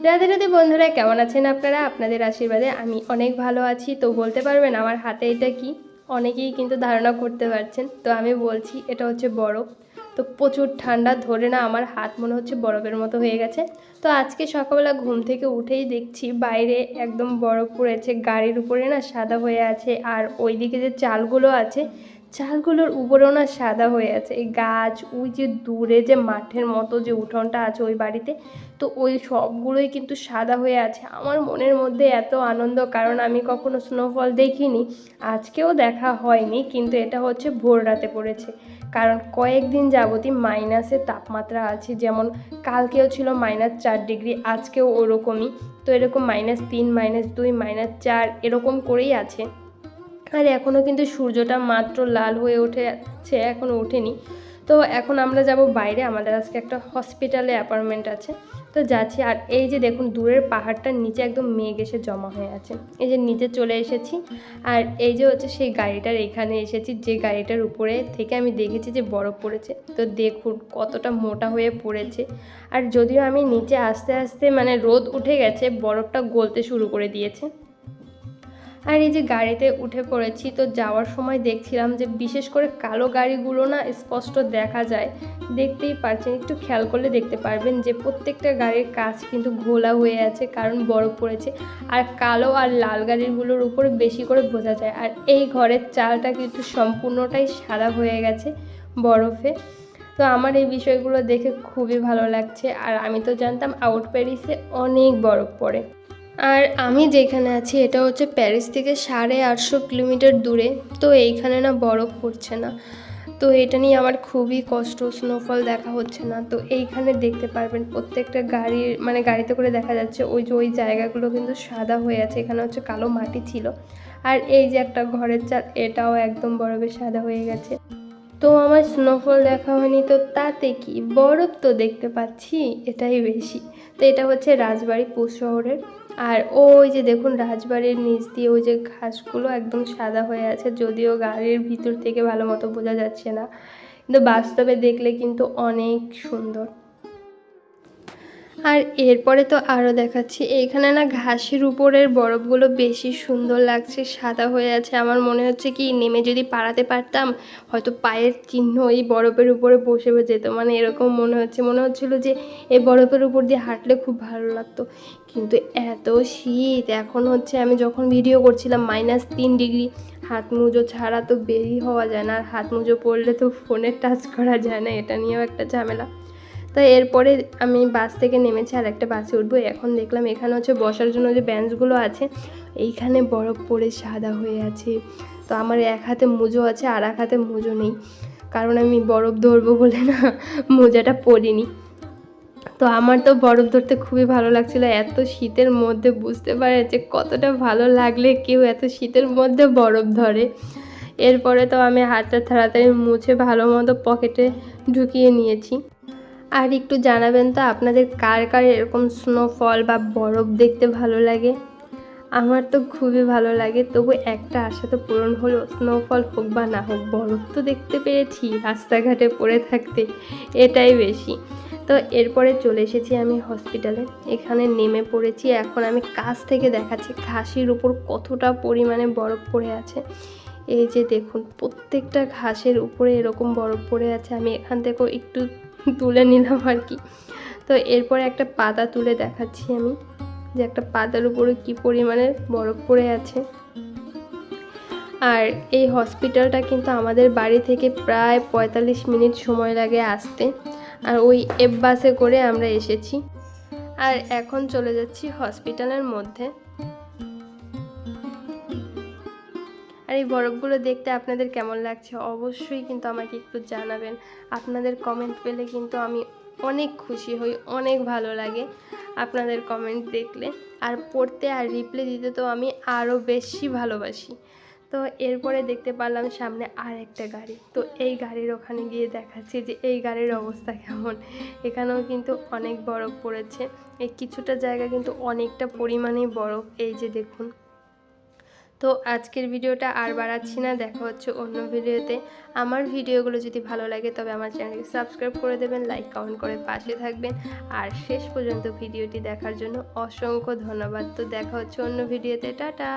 রাধে রাধে বন্ধুরা, কেমন আছেন আপনারা? আপনাদের আশীর্বাদে আমি অনেক ভালো আছি। তো বলতে পারবেন, আমার হাতে এটা কি? অনেকেই কিন্তু ধারণা করতে পারছেন। তো আমি বলছি, এটা হচ্ছে বরফ। তো প্রচুর ঠান্ডা, ধরে না আমার হাত মনে হচ্ছে বরফের মতো হয়ে গেছে। তো আজকে সকালবেলা ঘুম থেকে উঠেই দেখছি, বাইরে একদম বরফ পড়েছে, গাড়ির উপরে না সাদা হয়ে আছে, আর ওইদিকে যে চালগুলো আছে চালগুলোর উপরেও না সাদা হয়ে আছে। এই গাছ, ওই যে দূরে যে মাঠের মতো যে উঠোনটা আছে ওই বাড়িতে, তো ওই সবগুলোই কিন্তু সাদা হয়ে আছে। আমার মনের মধ্যে এত আনন্দ, কারণ আমি কখনো স্নোফল দেখিনি, আজকেও দেখা হয়নি, কিন্তু এটা হচ্ছে ভোর রাতে পড়েছে। কারণ কয়েকদিন যাবতই মাইনাসের তাপমাত্রা আছে, যেমন কালকেও ছিল মাইনাস চার ডিগ্রি, আজকেও ওরকমই। তো এরকম মাইনাস তিন, মাইনাস দুই, মাইনাস চার, এরকম করেই আছে। আর এখনও কিন্তু সূর্যটা মাত্র লাল হয়ে উঠেছে এখনও ওঠেনি। তো এখন আমরা যাব বাইরে, আমাদের আজকে একটা হসপিটালে অ্যাপার্টমেন্ট আছে। তো যাচ্ছি, আর এই যে দেখুন, দূরের পাহাড়টার নিচে একদম মেঘ এসে জমা হয়ে আছে। এই যে নিচে চলে এসেছি, আর এই যে হচ্ছে সেই গাড়িটার এখানে এসেছি, যে গাড়িটার উপরে থেকে আমি দেখেছি যে বরফ পড়েছে। তো দেখুন, কতটা মোটা হয়ে পড়েছে। আর যদিও আমি নিচে আস্তে আস্তে মানে রোদ উঠে গেছে, বরফটা গলতে শুরু করে দিয়েছে। আর এই যে গাড়িতে উঠে পড়েছি, তো যাওয়ার সময় দেখছিলাম যে বিশেষ করে কালো গাড়িগুলো না স্পষ্ট দেখা যায়। দেখতেই পারছেন, একটু খেয়াল করলে দেখতে পারবেন যে প্রত্যেকটা গাড়ির কাজ কিন্তু ঘোলা হয়ে আছে, কারণ বরফ পড়েছে। আর কালো আর লাল গাড়িগুলোর উপরে বেশি করে বোঝা যায়। আর এই ঘরের চালটা কিন্তু সম্পূর্ণটাই সাদা হয়ে গেছে বরফে। তো আমার এই বিষয়গুলো দেখে খুবই ভালো লাগছে। আর আমি তো জানতাম আউট প্যারিসে অনেক বরফ পড়ে। আর আমি যেখানে আছি, এটা হচ্ছে প্যারিস থেকে সাড়ে আটশো কিলোমিটার দূরে। তো এইখানে না বরফ পড়ছে না। তো এটা নিয়ে আমার খুবই কষ্ট স্নোফল দেখা হচ্ছে না। তো এইখানে দেখতে পারবেন প্রত্যেকটা গাড়ির মানে গাড়িতে করে দেখা যাচ্ছে ওই যে ওই জায়গাগুলো কিন্তু সাদা হয়ে আছে। এখানে হচ্ছে কালো মাটি ছিল। আর এই যে একটা ঘরের চাল এটাও একদম বরফে সাদা হয়ে গেছে। তো আমার স্নোফল দেখা হয়নি, তো তাতে কি? বরফ তো দেখতে পাচ্ছি, এটাই বেশি। তো এটা হচ্ছে রাজবাড়ি পৌষ শহরের। আর ওই যে দেখুন, রাজবাড়ির নিচ দিয়ে ওই যে ঘাসগুলো একদম সাদা হয়ে আছে, যদিও গাড়ির ভিতর থেকে ভালো মতো বোঝা যাচ্ছে না। কিন্তু বাস্তবে দেখলে কিন্তু অনেক সুন্দর। আর এরপরে তো আরও দেখাচ্ছি এইখানে না ঘাসের উপরের বরফগুলো বেশি সুন্দর লাগছে, সাদা হয়ে আছে। আমার মনে হচ্ছে কি, নেমে যদি পাড়াতে পারতাম, হয়তো পায়ের চিহ্ন এই বরফের উপরে বসে যেত। মানে এরকম মনে হচ্ছে, মনে হচ্ছিল যে এই বরফের উপর দিয়ে হাঁটলে খুব ভালো লাগতো। কিন্তু এত শীত, এখন হচ্ছে আমি যখন ভিডিও করছিলাম মাইনাস তিন ডিগ্রি হাত মুজো ছাড়া তো বেরি হওয়া যায় না, আর হাত মুজো পড়লে তো ফোনে টাচ করা যায় না, এটা নিয়েও একটা ঝামেলা। তো এরপরে আমি বাস থেকে নেমেছি আর একটা বাসে উঠবো। এখন দেখলাম এখানে হচ্ছে বসার জন্য যে বেঞ্চগুলো আছে, এইখানে বরফ পড়ে সাদা হয়ে আছে। তো আমার এক হাতে মুজো আছে, আর এক হাতে মুজো নেই। কারণ আমি বরফ ধরবো বলে না, মোজাটা পরিনি। তো আমার তো বরফ ধরতে খুবই ভালো লাগছিল, এত শীতের মধ্যে বুঝতে পারে যে কতটা ভালো লাগলে কেউ এত শীতের মধ্যে বরফ ধরে। এরপরে তো আমি হাতটা তাড়াতাড়ি মুছে ভালো মতো পকেটে ঢুকিয়ে নিয়েছি। আর একটু জানাবেন তো, আপনাদের কার কার এরকম স্নোফল বা বরফ দেখতে ভালো লাগে? আমার তো খুবই ভালো লাগে, তবু একটা আশা তো পূরণ হলো স্নোফল হোক বা না হোক, বরফ তো দেখতে পেরেছি, রাস্তাঘাটে পড়ে থাকতে এটাই বেশি। তো এরপরে চলে এসেছি আমি হসপিটালে এখানে নেমে পড়েছি, এখন আমি কাছ থেকে দেখাচ্ছি ঘাসের উপর কতটা পরিমাণে বরফ পড়ে আছে। এই যে দেখুন, প্রত্যেকটা ঘাসের উপরে এরকম বরফ পড়ে আছে, আমি এখান থেকেও একটু তুলে নিলাম আর কি। তো এরপরে একটা পাতা তুলে দেখাচ্ছি আমি, যে একটা পাতার উপরে কি পরিমাণে বরফ পড়ে আছে। আর এই হসপিটালটা কিন্তু আমাদের বাড়ি থেকে প্রায় পঁয়তাল্লিশ মিনিট সময় লাগে আসতে, আর ওই এফ বাসে করে আমরা এসেছি। আর এখন চলে যাচ্ছি হসপিটালের মধ্যে। আর এই বরফগুলো দেখতে আপনাদের কেমন লাগছে অবশ্যই কিন্তু আমাকে একটু জানাবেন। আপনাদের কমেন্ট পেলে কিন্তু আমি অনেক খুশি হই, অনেক ভালো লাগে আপনাদের কমেন্ট দেখলে। আর পড়তে আর রিপ্লাই দিতে তো আমি আরও বেশি ভালোবাসি। তো এরপরে দেখতে পারলাম সামনে আর একটা গাড়ি। তো এই গাড়ির ওখানে গিয়ে দেখাচ্ছি যে এই গাড়ির অবস্থা কেমন। এখানেও কিন্তু অনেক বরফ পড়েছে। এই কিছুটা জায়গা কিন্তু অনেকটা পরিমাণেই বরফ। এই যে দেখুন। তো আজকের ভিডিওটা আর বাড়াচ্ছি না, দেখা হচ্ছে অন্য ভিডিওতে। আমার ভিডিওগুলো যদি ভালো লাগে, তবে আমার চ্যানেলকে সাবস্ক্রাইব করে দেবেন, লাইক, কমেন্ট করে পাশে থাকবেন। আর শেষ পর্যন্ত ভিডিওটি দেখার জন্য অসংখ্য ধন্যবাদ। তো দেখা হচ্ছে অন্য ভিডিওতে, টাটা!